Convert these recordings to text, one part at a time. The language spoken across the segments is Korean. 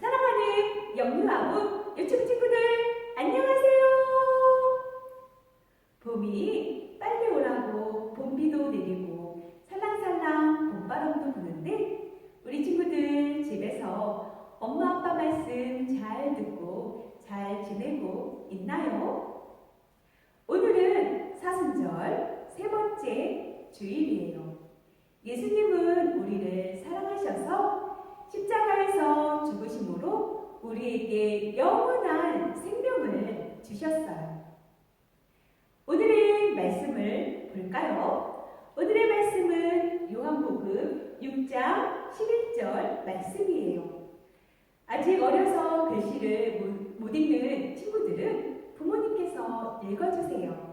사랑하는 영유아부 유튜브 친구들 안녕하세요. 봄이 빨리 오라고 봄비도 내리고 살랑살랑 봄바람도 부는데 우리 친구들 집에서 엄마 아빠 말씀 잘 듣고 잘 지내고 있나요? 오늘은 사순절 세 번째 주일이에요. 예수님은 우리를 사랑하셔서 십자가에서 죽으심으로 우리에게 영원한 생명을 주셨어요. 오늘의 말씀을 볼까요? 오늘의 말씀은 요한복음 6장 11절 말씀이에요. 아직 어려서 글씨를 못- 못 읽는 친구들은 부모님께서 읽어주세요.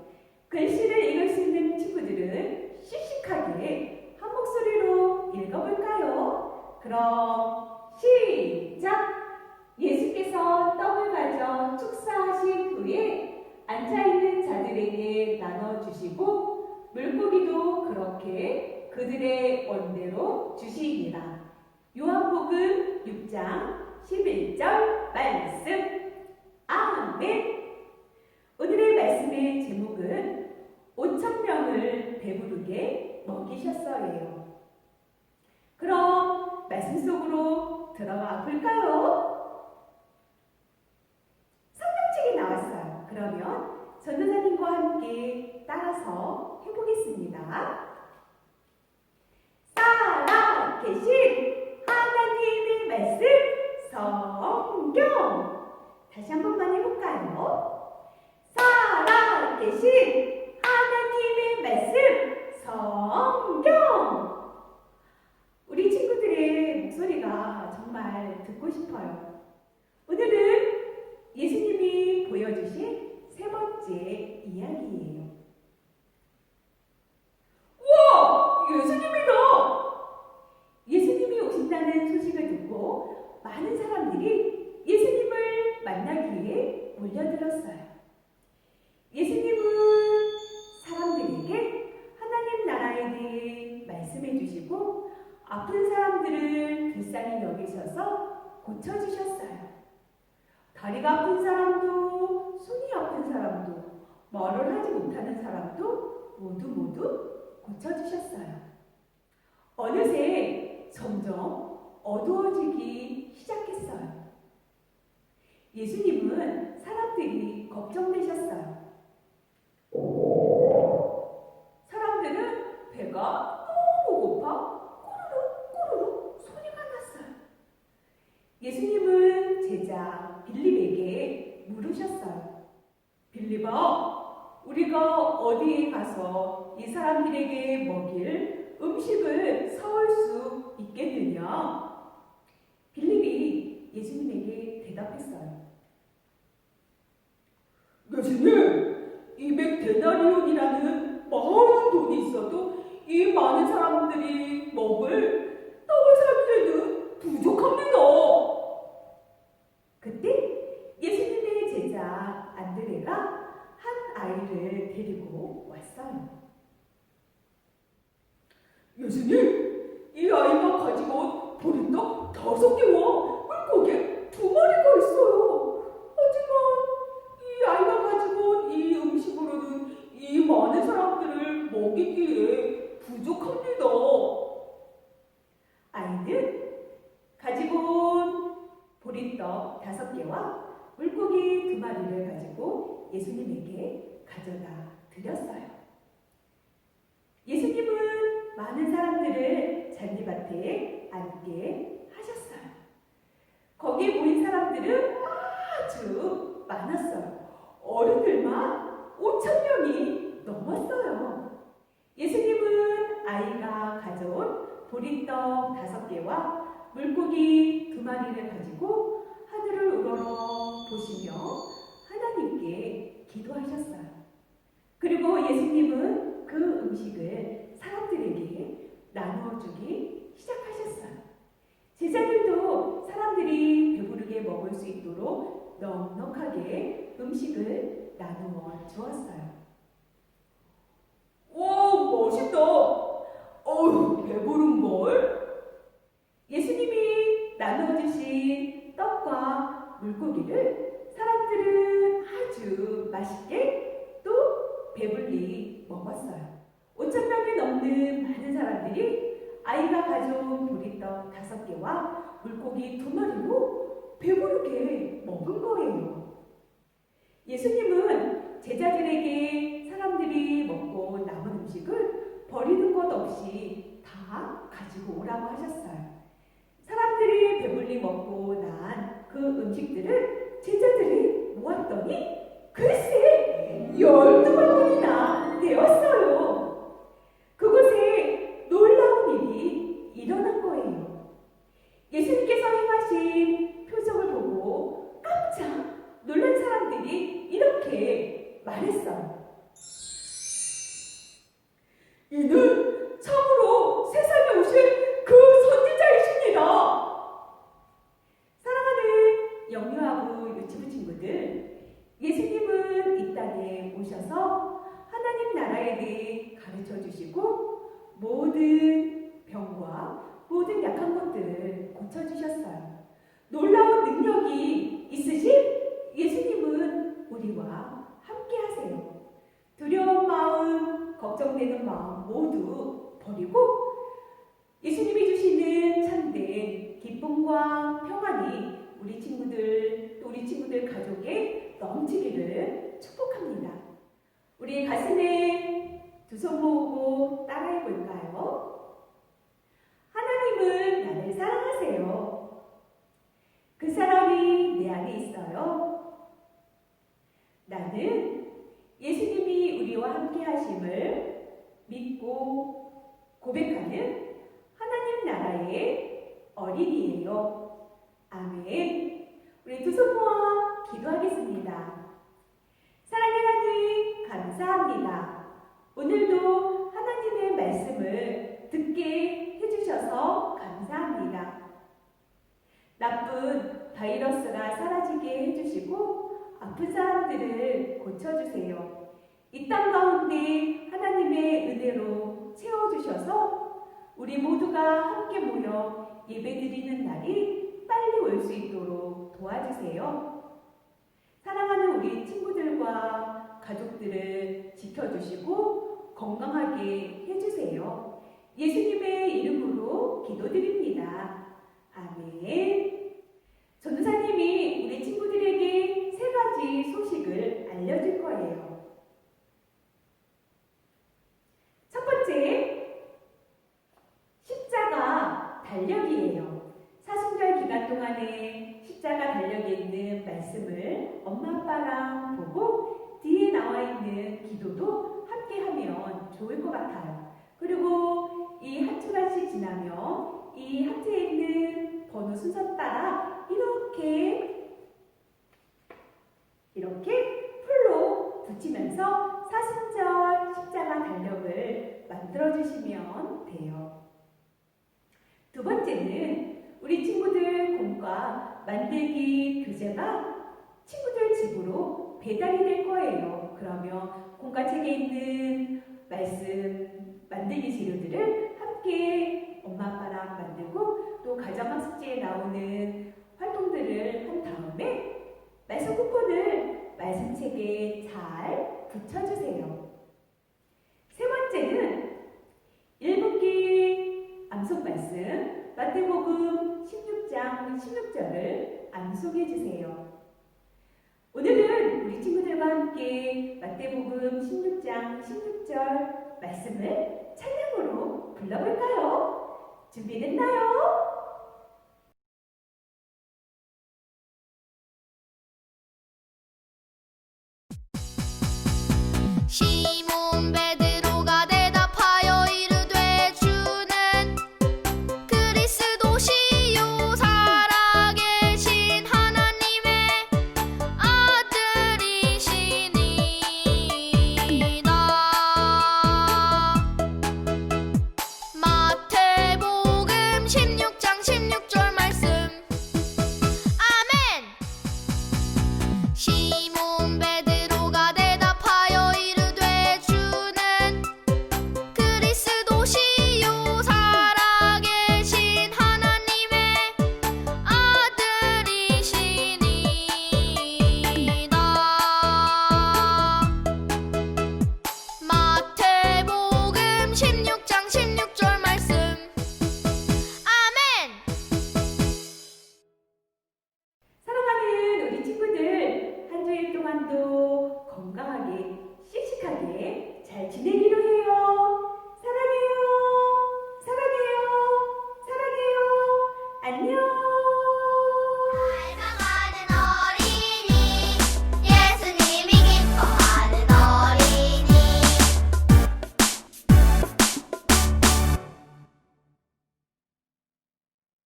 글씨를 읽을 수 있는 친구들은 씩씩하게 한 목소리로 읽어볼까요? 그럼 시작! 예수께서 떡을 가져 축사하신 후에 앉아있는 자들에게 나눠주시고 물고기도 그렇게 그들의 원대로 주시니라. 요한복음 6장 11절 말씀 아멘 오늘의 말씀의 제목은 5천 명을 배부르게 먹이셨어요. 그럼 말씀 속으로 들어가 볼까요? 성경책이 나왔어요. 그러면 전도사님과 함께 따라서 해보겠습니다. 살아 계신 하나님의 말씀 성경 다시 한 번만 해볼까요? 살아 계신 하나님의 말씀 성경 우리 친구들의 목소리가 정말 듣고 싶어요. 오늘은 예수님이 보여주신 세 번째 이야기예요. 우와! 예수님이다! 예수님이 오신다는 소식을 듣고 많은 사람들이 예수님을 만나기 위해 몰려들었어요. 예수님은 사람들에게 하나님 나라에 대해 말씀해 주시고 아픈 사람들을 불쌍히 여기셔서 고쳐주셨어요. 다리가 아픈 사람도, 손이 아픈 사람도, 말을 하지 못하는 사람도 모두 모두 고쳐주셨어요. 어느새 점점 어두워지기 시작했어요. 예수님은 사람들이 걱정되셨어요. 사람들은 배가 너무 고파 꼬르륵 꼬르륵 소리가 났어요. 예수님은 제자 빌립에게 물으셨어요. 빌립아, 우리가 어디에 가서 이 사람들에게 먹일 음식을 사올 수 있겠느냐? 빌립이 예수님에게 대답했어요. 예수님, 200데나리온이라는 많은 돈이 있어도 이 많은 사람들이 먹을 떡을 사기에는 부족합니다. 그때 예수님의 제자 안드레가 한 아이를 데리고 왔어요. 예수님, 이 아이가 가지고 온 보리떡 다섯 개와 물고기 두 마리가 있어요. 하지만 이 아이가 가지고 온 이 음식으로는 이 많은 사람들을 먹이기에 부족합니다. 아이는 가지고 온 보리떡 다섯 개와 물고기 두 마리를 가지고 예수님에게 가져다 드렸어요. 예수님은 많은 사람들을 잔디밭에 앉게 하셨어요. 거기에 모인 사람들은 아주 많았어요. 어른들만 5천 명이 넘었어요. 예수님은 아이가 가져온 보리떡 다섯 개와 물고기 두 마리를 가지고 하늘을 우러러 보시며 하나님께 기도하셨어요. 그리고 예수님은 그 음식을 사람들에게 나누어 주기 시작하셨어요. 제자들도 사람들이 배부르게 먹을 수 있도록 넉넉하게 음식을 나누어 주었어요. 오, 멋있다. 어우, 배부른 뭘? 예수님이 나누어 주신 떡과 물고기를 사람들은 아주 맛있게 또 배불리 먹었어요. 5천 명이 넘는 많은 사람들이 아이가 가져온 보리떡 다섯 개와 물고기 두 마리로 배부르게 먹은 거예요. 음식을 버리는 것 없이 다 가지고 오라고 하셨어요. 사람들이 배불리 먹고 난 그 음식들을 제자들이 모았더니 글쎄 열두 마리나 되었어요. 오셔서 하나님 나라에 대해 가르쳐 주시고 모든 병과 모든 약한 것들을 고쳐 주셨어요. 놀라운 능력이 있으신 예수님은 우리와 함께 하세요. 두려운 마음, 걱정되는 마음 모두 버리고 예수님이 주시는 참된 기쁨과 평안이 우리 친구들, 또 우리 친구들 가족에 넘치기를 축복합니다. 우리 가슴에 두 손 모으고 따라해 볼까요? 하나님은 나를 사랑하세요. 그 사람이 내 안에 있어요. 나는 예수님이 우리와 함께 하심을 믿고 고백하는 하나님 나라의 어린이에요. 아멘. 우리 두 손 모아 기도하겠습니다. 사랑의 하나님, 감사합니다. 오늘도 하나님의 말씀을 듣게 해주셔서 감사합니다. 나쁜 바이러스가 사라지게 해주시고 아픈 사람들을 고쳐주세요. 이 땅 가운데 하나님의 은혜로 채워주셔서 우리 모두가 함께 모여 예배드리는 날이 빨리 올 수 있도록 도와주세요. 사랑하는 우리 친구들과 가족들을 지켜주시고 건강하게 해주세요. 예수님의 이름으로 기도드립니다. 아멘. 전도사님이 우리 친구들에게 세 가지 소식을 알려줄 거예요. 첫 번째, 십자가 달력이에요. 사순절 기간 동안에 십자가 달력에 있는 말씀을 엄마 아빠랑 보고 뒤에 나와 있는 기도도 함께 하면 좋을 것 같아요. 그리고 이 한 주간씩 지나면 이 하트에 있는 번호 순서 따라 이렇게 이렇게 풀로 붙이면서 사순절 십자가 달력을 만들어 주시면 돼요. 두 번째는 우리 친구들 공과 만들기 교재가 친구들 집으로 배달이 될 거예요. 그러면 공과책에 있는 말씀 만들기 재료들을 함께 엄마 아빠랑 만들고 또 가정학습지에 나오는 활동들을 한 다음에 말씀 쿠폰을 말씀책에 잘 붙여주세요. 세 번째는 일곱기 암송 말씀 마태복음 16장 16절을 암송해 주세요. 오늘은 우리 친구들과 함께 마태복음 16장 16절 말씀을 찬양으로 불러볼까요? 준비됐나요?